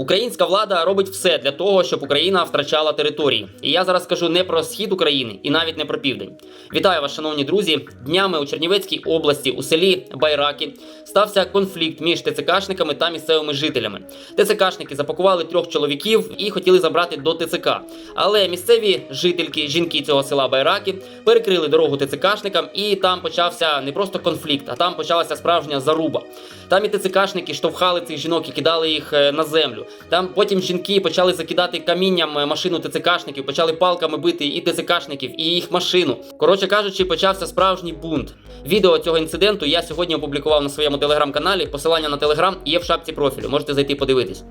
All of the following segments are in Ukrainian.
Українська влада робить все для того, щоб Україна втрачала території. І я зараз кажу не про схід України і навіть не про південь. Вітаю вас, шановні друзі. Днями у Чернівецькій області у селі Байраки стався конфлікт між ТЦКшниками та місцевими жителями. ТЦКшники запакували трьох чоловіків і хотіли забрати до ТЦК. Але місцеві жительки, жінки цього села Байраки, перекрили дорогу ТЦКшникам, і там почався не просто конфлікт, а там почалася справжня заруба. Там і ТЦКшники штовхали цих жінок і кидали їх е, на землю. Там потім жінки почали закидати камінням е, машину ТЦКшників, почали палками бити і ТЦКшників, і їх машину. Коротше кажучи, почався справжній бунт. Відео цього інциденту я сьогодні опублікував на своєму телеграм-каналі. Посилання на телеграм є в шапці профілю. Можете зайти подивитись.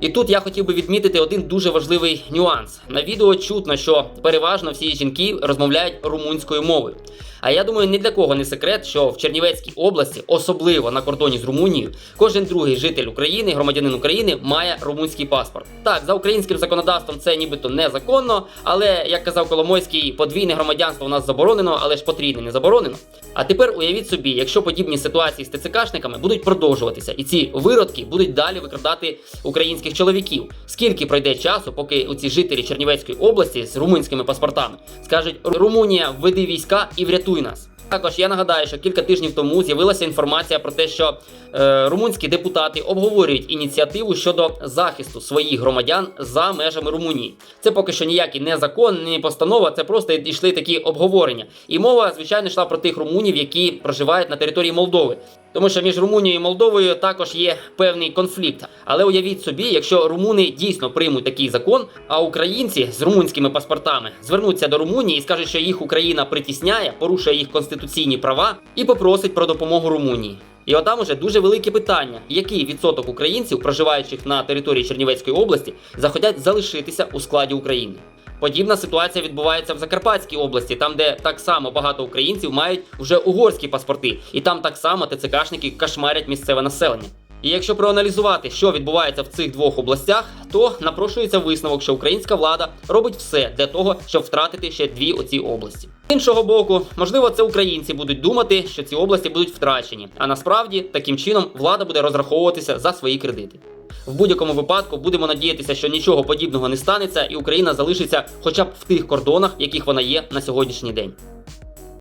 І тут я хотів би відмітити один дуже важливий нюанс. На відео чутно, що переважно всі жінки розмовляють румунською мовою. А я думаю, ні для кого не секрет, що в Чернівецькій області, особливо на кордоні з Румунією, кожен другий житель України, громадянин України, має румунський паспорт. Так, за українським законодавством це нібито незаконно, але як казав Коломойський, подвійне громадянство у нас заборонено, але ж потрійне не заборонено. А тепер уявіть собі, якщо подібні ситуації з ТЦКшниками будуть продовжуватися, і ці виродки будуть далі викрадати українських чоловіків. Скільки пройде часу, поки ці жителі Чернівецької області з румунськими паспортами скажуть Румунія, введи війська і врятуй нас. Також я нагадаю, що кілька тижнів тому з'явилася інформація про те, що е, румунські депутати обговорюють ініціативу щодо захисту своїх громадян за межами Румунії. Це поки що ніякий не закон, не постанова, це просто йшли такі обговорення. І мова, звичайно, йшла про тих румунів, які проживають на території Молдови. Тому що між Румунією і Молдовою також є певний конфлікт. Але уявіть собі, якщо румуни дійсно приймуть такий закон, а українці з румунськими паспортами звернуться до Румунії і скажуть, що їх Україна притісняє, порушує їх конституційні права і попросить про допомогу Румунії. І отам уже дуже велике питання: який відсоток українців, проживаючих на території Чернівецької області, захотять залишитися у складі України. Подібна ситуація відбувається в Закарпатській області, там, де так само багато українців мають вже угорські паспорти, і там так само ТЦКшники кошмарять місцеве населення. І якщо проаналізувати, що відбувається в цих двох областях, то напрошується висновок, що українська влада робить все для того, щоб втратити ще дві оці області. З іншого боку, можливо, це українці будуть думати, що ці області будуть втрачені, а насправді таким чином влада буде розраховуватися за свої кредити. В будь-якому випадку будемо надіятися, що нічого подібного не станеться, і Україна залишиться хоча б в тих кордонах, яких вона є на сьогоднішній день.